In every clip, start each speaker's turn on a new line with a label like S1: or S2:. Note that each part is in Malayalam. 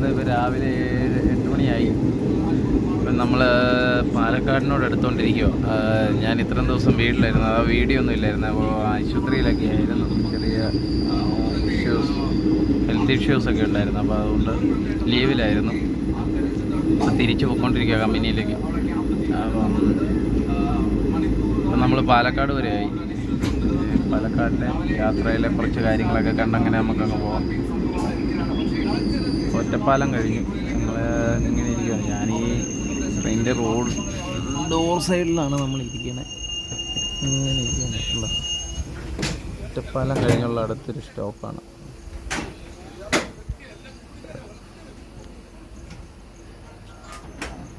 S1: സമയത്ത് ഇപ്പോൾ രാവിലെ ഏഴ് എട്ട് മണിയായി. ഇപ്പം നമ്മൾ പാലക്കാടിനോട് എടുത്തുകൊണ്ടിരിക്കുമോ ഞാൻ ഇത്രയും ദിവസം വീട്ടിലായിരുന്നു. ആ വീഡിയോ ഒന്നും ഇല്ലായിരുന്നു. അപ്പോൾ ആശുപത്രിയിലൊക്കെ ആയിരുന്നു. ചെറിയ ഇഷ്യൂസ് ഹെൽത്ത് ഇഷ്യൂസ് ഒക്കെ ഉണ്ടായിരുന്നു. അപ്പോൾ അതുകൊണ്ട് ലീവിലായിരുന്നു. തിരിച്ചു പോയിക്കൊണ്ടിരിക്കുക കമ്പനിയിലേക്ക്. അപ്പം നമ്മൾ പാലക്കാട് വരെയായി പാലക്കാടിലെ യാത്രയിലെ കുറച്ച് കാര്യങ്ങളൊക്കെ കണ്ടങ്ങനെ നമുക്കങ്ങ് പോവാം. ഒറ്റപ്പാലം കഴിഞ്ഞു. നമ്മൾ ഇങ്ങനെ ഇരിക്കുകയാണ് ഞാൻ ഈ ട്രെയിനിന്റെ റോഡ് ഡോർ സൈഡിലാണ് നമ്മൾ ഇരിക്കുന്നത് ഇങ്ങനെ ഇരിക്കുകയാണ് ഒറ്റപ്പാലം കഴിഞ്ഞുള്ള അടുത്തൊരു സ്റ്റോപ്പാണ്.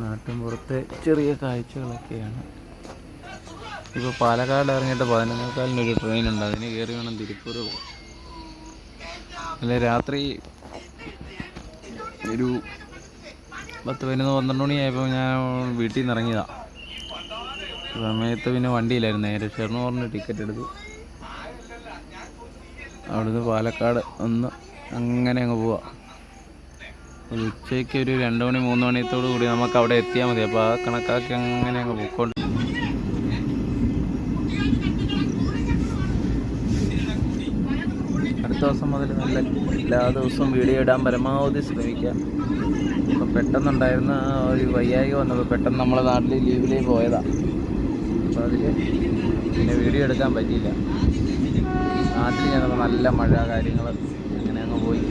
S1: നാട്ടിൻപുറത്തെ ചെറിയ കാഴ്ചകളൊക്കെയാണ്. ഇപ്പോൾ പാലക്കാട് ഇറങ്ങിയിട്ട് പതിനൊന്നേക്കാലിനൊരു ട്രെയിൻ ഉണ്ട് അതിന് കയറി വേണം തിരുപ്പൂർ പോകും അല്ലെ രാത്രി ഒരു പത്ത് പതിനൊന്ന് പന്ത്രണ്ട് മണിയായപ്പോൾ ഞാൻ വീട്ടിൽ നിന്ന് ഇറങ്ങിയതാണ് സമയത്ത് പിന്നെ വണ്ടിയിലായിരുന്നു നേരെ ഷെർണൂറിന് ടിക്കറ്റ് എടുത്തു അവിടുന്ന് പാലക്കാട് ഒന്ന് അങ്ങനെ അങ്ങ് പോവാം. ഒരു ഉച്ചയ്ക്ക് ഒരു രണ്ട് മണി മൂന്ന് മണിയത്തോടു കൂടി നമുക്ക് അവിടെ എത്തിയാൽ മതി. അപ്പോൾ ആ കണക്കാക്കി അങ്ങനെ അങ്ങ് പോയിക്കൊണ്ട് ദിവസം മുതൽ നല്ല എല്ലാ ദിവസവും വീഡിയോ ഇടാൻ പരമാവധി ശ്രമിക്കാം ഇപ്പം പെട്ടെന്നുണ്ടായിരുന്ന ഒരു വയ്യായിക വന്നപ്പോൾ പെട്ടെന്ന് നമ്മളെ നാട്ടിൽ ലീവിലേക്ക് പോയതാണ് അപ്പോൾ അതിൽ പിന്നെ വീഡിയോ എടുക്കാൻ പറ്റിയില്ല. നാട്ടിൽ ഞങ്ങൾ നല്ല മഴ കാര്യങ്ങൾ അങ്ങനെ അങ്ങ് പോയി.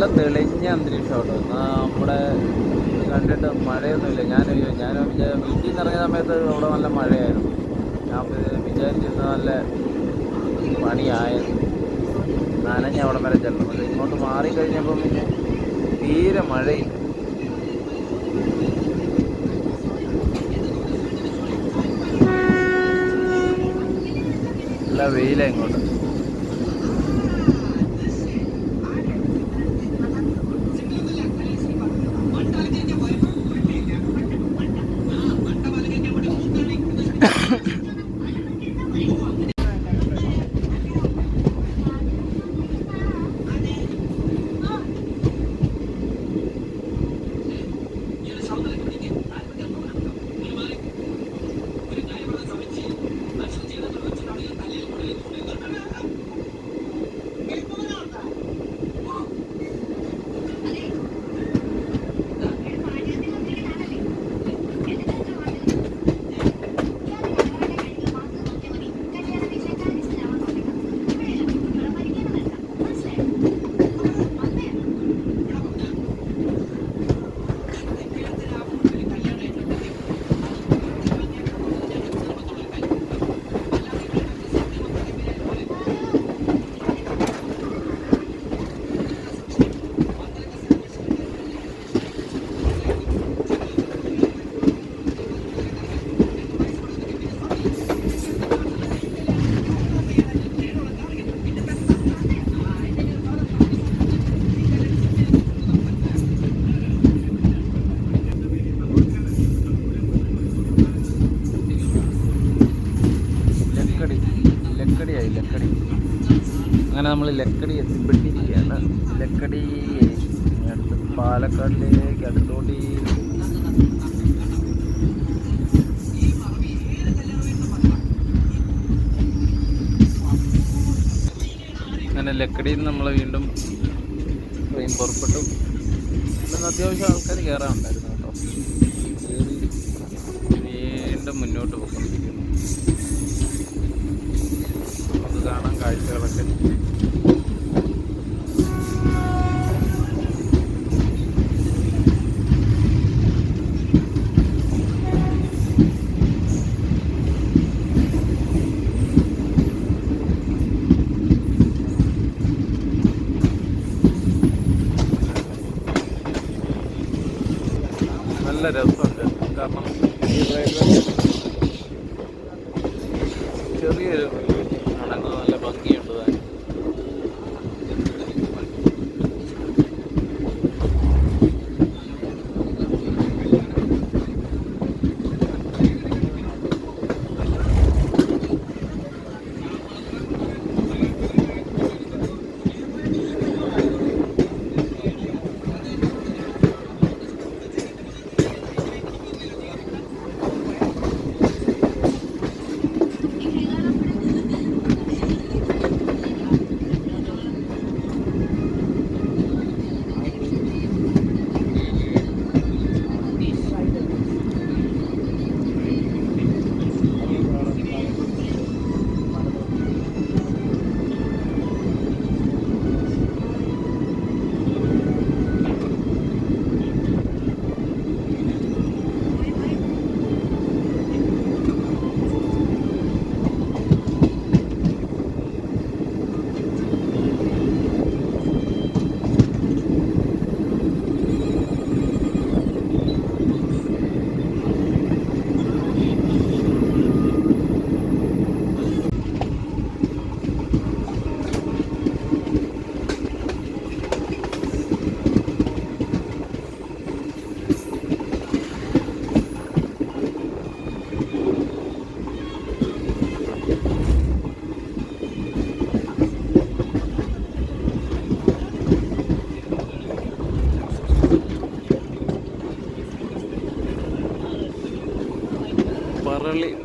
S1: നല്ല തെളിഞ്ഞ അന്തരീക്ഷമാണ് നമ്മുടെ കണ്ടിട്ട് മഴയൊന്നുമില്ല. ഞാൻ ഞാൻ വീട്ടിൽ നിന്ന് ഇറങ്ങിയ സമയത്ത് അവിടെ നല്ല മഴയായിരുന്നു. ഞാൻ വിചാരിച്ചിരുന്ന നല്ല പണിയായിരുന്നു. നനഞ്ഞ അവിടെ വരെ ചെല്ലണം പക്ഷേ ഇങ്ങോട്ട് മാറിക്കഴിഞ്ഞപ്പം പിന്നെ തീരെ മഴയില്ല. നല്ല ഇങ്ങോട്ട്. നമ്മൾ ലക്കടി എത്തിപ്പെട്ടിരിക്കുകയാണ്. ലക്കടി അടുത്ത് പാലക്കാടിലേക്ക് അടുത്തോട്ട് അങ്ങനെ ലക്കടിയിൽ നിന്ന് നമ്മൾ വീണ്ടും ട്രെയിൻ പുറപ്പെട്ടു. ഇന്ന് അത്യാവശ്യം ആൾക്കാർ കയറാനുണ്ടായിരുന്നു കേട്ടോ. വീണ്ടും മുന്നോട്ട് പോയിക്കൊണ്ടിരിക്കുന്നു നമുക്ക് കാണാം കാഴ്ചകളൊക്കെ.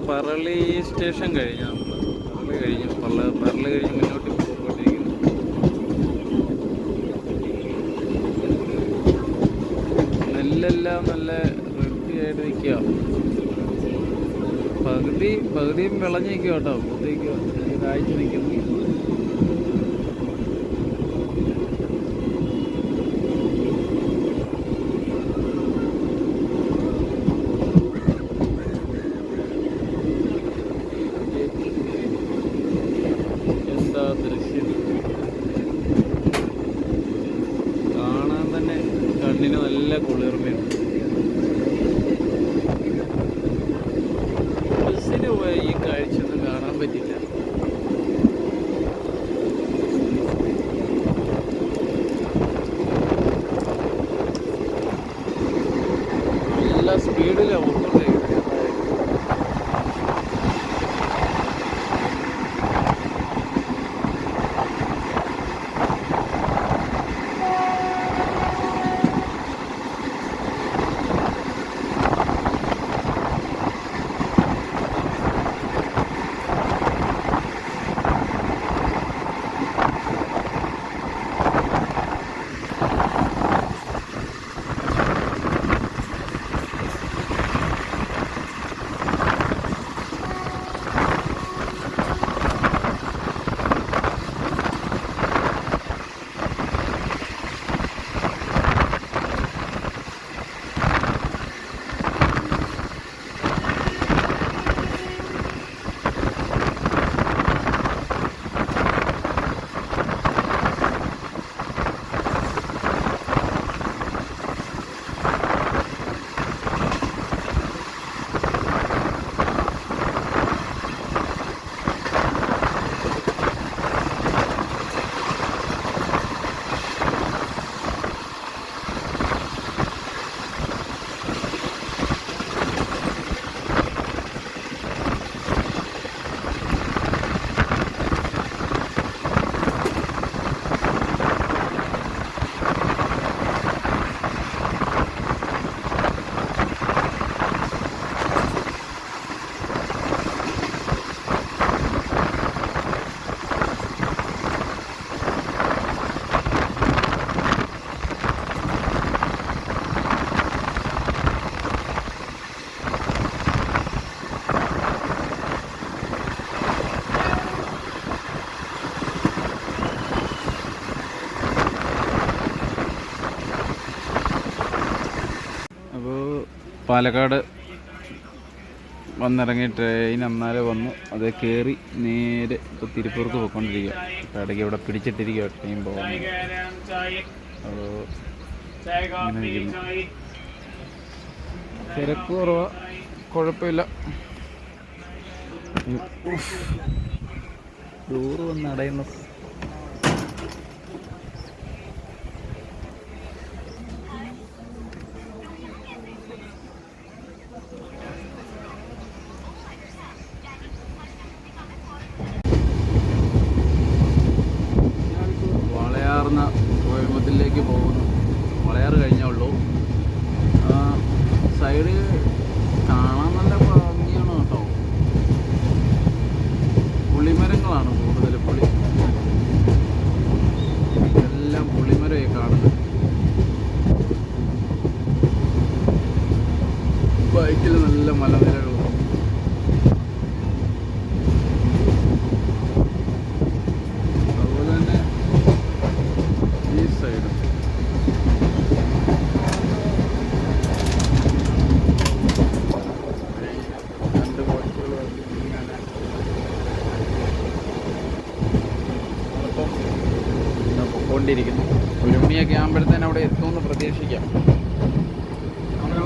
S1: പറളി സ്റ്റേഷൻ കഴിഞ്ഞു. നമ്മൾ പറളി കഴിഞ്ഞു. പറള പറളി കഴിഞ്ഞ് മുന്നോട്ട് പോയിക്കൊണ്ടിരിക്കുന്നു. നെല്ലെല്ലാം നല്ല വൃത്തിയായിട്ട് നിൽക്കുക. പകുതി പകുതിയും വിളഞ്ഞ് കേട്ടോ. പൂത്തേക്ക് കാഴ്ച നിൽക്കുന്നു. പാലക്കാട് വന്നിറങ്ങി ട്രെയിൻ അന്നാലെ വന്നു. അത് കയറി നേരെ ഇപ്പോൾ തിരുപ്പൂർക്ക് പോയിക്കൊണ്ടിരിക്കുക ഇപ്പോൾ ഇടയ്ക്ക് ഇവിടെ പിടിച്ചിട്ടിരിക്കുക ട്രെയിൻ പോകാൻ. തിരക്ക് കുറവാ. കുഴപ്പമില്ല. ടൂറ് വന്ന് അടയുന്ന. ബൈക്കിൽ നല്ല മലനിരകളും അതുപോലെ തന്നെ ഈ സൈഡ് രണ്ട് ബോട്ടുകൾ ഇങ്ങനെ അപ്പം പൊക്കോണ്ടിരിക്കുന്നു ഒരു മണിയൊക്കെ ആകുമ്പോഴത്തേന് അവിടെ എത്തുമെന്ന് പ്രതീക്ഷിക്കാം. അങ്ങനെ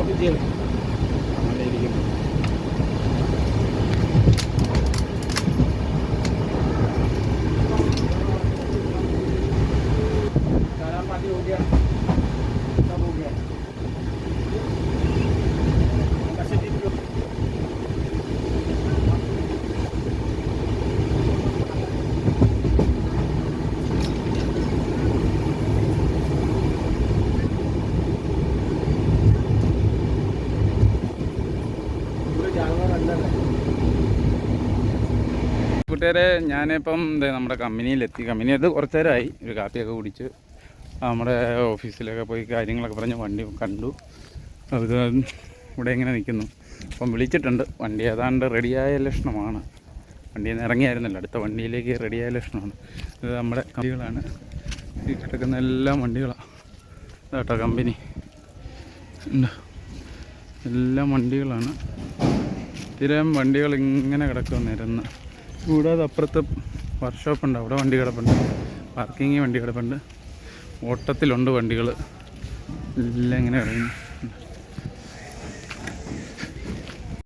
S1: കൂട്ടുകാരെ ഞാനിപ്പം എന്താ നമ്മുടെ കമ്പനിയിലെത്തി. അത് കുറച്ച് നേരമായി ഒരു കാപ്പിയൊക്കെ കുടിച്ച് നമ്മുടെ ഓഫീസിലൊക്കെ പോയി കാര്യങ്ങളൊക്കെ പറഞ്ഞ് വണ്ടി കണ്ടു. അത് ഇവിടെ ഇങ്ങനെ നിൽക്കുന്നു. അപ്പം വിളിച്ചിട്ടുണ്ട്. വണ്ടി ഏതാണ്ട് റെഡിയായ ലക്ഷണമാണ്. വണ്ടിയിൽ നിന്ന് ഇറങ്ങിയായിരുന്നല്ലോ. അടുത്ത വണ്ടിയിലേക്ക് റെഡിയായ ലക്ഷണമാണ്. ഇത് നമ്മുടെ കമ്പികളാണ് ഈ കിടക്കുന്ന എല്ലാ വണ്ടികളാണ്. കേട്ടോ കമ്പനി. എല്ലാം വണ്ടികളാണ്. സ്ഥിരം വണ്ടികൾ ഇങ്ങനെ കിടക്കും നിരന്ന്. കൂടാതെ അപ്പുറത്ത് വർക്ക്ഷോപ്പ് ഉണ്ട് അവിടെ വണ്ടി കിടപ്പുണ്ട്. പാർക്കിങ് വണ്ടി കിടപ്പുണ്ട്. ഓട്ടത്തിലുണ്ട് വണ്ടികൾ എല്ലാം ഇങ്ങനെ കിടക്കുന്നു